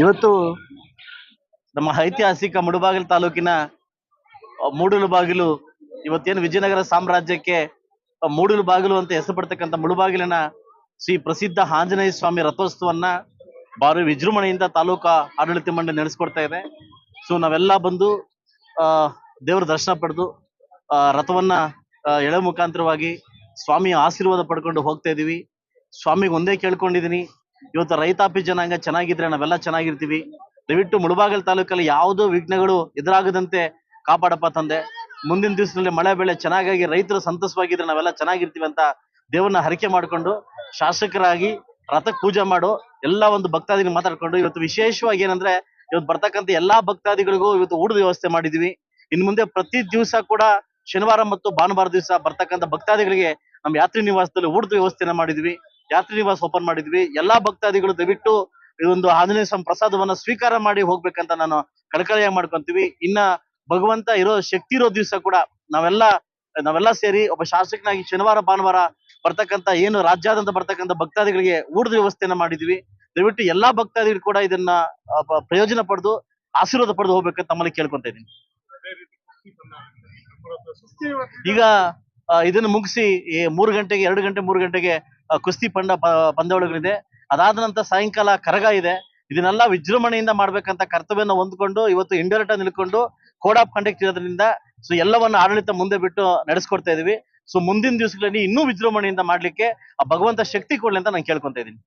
ಇವತ್ತು ನಮ್ಮ ಐತಿಹಾಸಿಕ ಮುಡುಬಾಗಿಲು ತಾಲೂಕಿನ ಮೂಡಲು ಬಾಗಿಲು, ಇವತ್ತೇನು ವಿಜಯನಗರ ಸಾಮ್ರಾಜ್ಯಕ್ಕೆ ಮೂಡಲು ಬಾಗಿಲು ಅಂತ ಹೆಸರು ಪಡ್ತಕ್ಕಂಥ ಮುಡುಬಾಗಿಲಿನ ಶ್ರೀ ಪ್ರಸಿದ್ಧ ಆಂಜನೇಯ ಸ್ವಾಮಿ ರಥೋತ್ಸವನ್ನ ಭಾರಿ ವಿಜೃಂಭಣೆಯಿಂದ ತಾಲೂಕಾ ಆಡಳಿತ ಮಂಡಳಿ ನಡೆಸ್ಕೊಡ್ತಾ ಇದೆ. ಸೊ ನಾವೆಲ್ಲ ಬಂದು ದೇವರ ದರ್ಶನ ಪಡೆದು ರಥವನ್ನ ಎಳೆ ಮುಖಾಂತರವಾಗಿ ಸ್ವಾಮಿಯ ಆಶೀರ್ವಾದ ಪಡ್ಕೊಂಡು ಹೋಗ್ತಾ ಇದೀವಿ. ಸ್ವಾಮಿಗೆ ಒಂದೇ ಕೇಳ್ಕೊಂಡಿದೀನಿ. ಇವತ್ತು ರೈತಾಪಿ ಜನಾಂಗ ಚೆನ್ನಾಗಿದ್ರೆ ನಾವೆಲ್ಲ ಚೆನ್ನಾಗಿರ್ತೀವಿ. ದಯವಿಟ್ಟು ಮುಳಬಾಗಲ್ ತಾಲೂಕಲ್ಲಿ ಯಾವುದೋ ವಿಘ್ನಗಳು ಎದುರಾಗದಂತೆ ಕಾಪಾಡಪ್ಪ ತಂದೆ. ಮುಂದಿನ ದಿವಸದಲ್ಲಿ ಮಳೆ ಬೆಳೆ ಚೆನ್ನಾಗಾಗಿ ರೈತರು ಸಂತಸವಾಗಿದ್ರೆ ನಾವೆಲ್ಲ ಚೆನ್ನಾಗಿರ್ತೀವಿ ಅಂತ ದೇವರನ್ನ ಹರಕೆ ಮಾಡ್ಕೊಂಡು ಶಾಸಕರಾಗಿ ರಥಕ್ಕೆ ಪೂಜೆ ಮಾಡು, ಎಲ್ಲ ಒಂದು ಭಕ್ತಾದಿಗಳು ಮಾತಾಡ್ಕೊಂಡು ಇವತ್ತು ವಿಶೇಷವಾಗಿ ಏನಂದ್ರೆ ಇವತ್ತು ಬರ್ತಕ್ಕಂಥ ಎಲ್ಲಾ ಭಕ್ತಾದಿಗಳಿಗೂ ಇವತ್ತು ಊಟದ ವ್ಯವಸ್ಥೆ ಮಾಡಿದೀವಿ. ಇನ್ ಮುಂದೆ ಪ್ರತಿ ದಿವಸ ಕೂಡ ಶನಿವಾರ ಮತ್ತು ಭಾನುವಾರ ದಿವಸ ಬರ್ತಕ್ಕಂಥ ಭಕ್ತಾದಿಗಳಿಗೆ ನಮ್ಮ ಯಾತ್ರಿ ನಿವಾಸದಲ್ಲಿ ಊಟದ ವ್ಯವಸ್ಥೆನ ಮಾಡಿದ್ವಿ. ಯಾತ್ರಿ ನಿವಾಸ ಓಪನ್ ಮಾಡಿದ್ವಿ. ಎಲ್ಲಾ ಭಕ್ತಾದಿಗಳು ದಯವಿಟ್ಟು ಈ ಒಂದು ಆಂಜನೇಯ ಸ್ವಾಮಿ ಪ್ರಸಾದವನ್ನ ಸ್ವೀಕಾರ ಮಾಡಿ ಹೋಗ್ಬೇಕಂತ ನಾನು ಕಳಕಳಿಯ ಮಾಡ್ಕೊಂತೀವಿ. ಇನ್ನ ಭಗವಂತ ಇರೋ ಶಕ್ತಿ ಇರೋ ದಿವಸ ಕೂಡ ನಾವೆಲ್ಲ ನಾವೆಲ್ಲ ಸೇರಿ ಒಬ್ಬ ಶಾಸಕನಾಗಿ ಶನಿವಾರ, ಭಾನುವಾರ ಬರ್ತಕ್ಕಂಥ ಏನು ರಾಜ್ಯಾದ್ಯಂತ ಬರ್ತಕ್ಕಂತ ಭಕ್ತಾದಿಗಳಿಗೆ ಊಟದ ವ್ಯವಸ್ಥೆಯನ್ನ ಮಾಡಿದ್ವಿ. ದಯವಿಟ್ಟು ಎಲ್ಲಾ ಭಕ್ತಾದಿಗಳು ಕೂಡ ಇದನ್ನ ಪ್ರಯೋಜನ ಪಡೆದು, ಆಶೀರ್ವಾದ ಪಡೆದು ಹೋಗ್ಬೇಕಂತ ನಮ್ಮಲ್ಲಿ ಕೇಳ್ಕೊಂತ ಇದ್ದೀನಿ. ಈಗ ಇದನ್ನ ಮುಗಿಸಿ ಮೂರು ಗಂಟೆಗೆ, ಎರಡು ಗಂಟೆ, ಮೂರು ಗಂಟೆಗೆ ಕುಸ್ತಿ ಪಂಡ ಪಂದ್ಯಾವಳಿಗಳಿದೆ ಅದಾದ ನಂತರ ಸಾಯಂಕಾಲ ಕರಗ ಇದೆ. ಇದನ್ನೆಲ್ಲ ವಿಜೃಂಭಣೆಯಿಂದ ಮಾಡ್ಬೇಕಂತ ಕರ್ತವ್ಯನ ಹೊಂದ್ಕೊಂಡು ಇವತ್ತು ಇಂಡೈರೆಕ್ಟ್ ಆಗಿ ನಿಲ್ಕೊಂಡು ಕೋಡ್ ಆಫ್ ಕಂಡಕ್ಟ್ ಇರೋದ್ರಿಂದ ಸೊ ಎಲ್ಲವನ್ನ ಆಡಳಿತ ಮುಂದೆ ಬಿಟ್ಟು ನಡೆಸ್ಕೊಡ್ತಾ ಇದೀವಿ. ಸೊ ಮುಂದಿನ ದಿವಸಗಳಲ್ಲಿ ಇನ್ನೂ ವಿಜೃಂಭಣೆಯಿಂದ ಮಾಡ್ಲಿಕ್ಕೆ ಆ ಭಗವಂತ ಶಕ್ತಿ ಕೊಡ್ಲಿ ಅಂತ ನಾನು ಕೇಳ್ಕೊಂತ ಇದೀನಿ.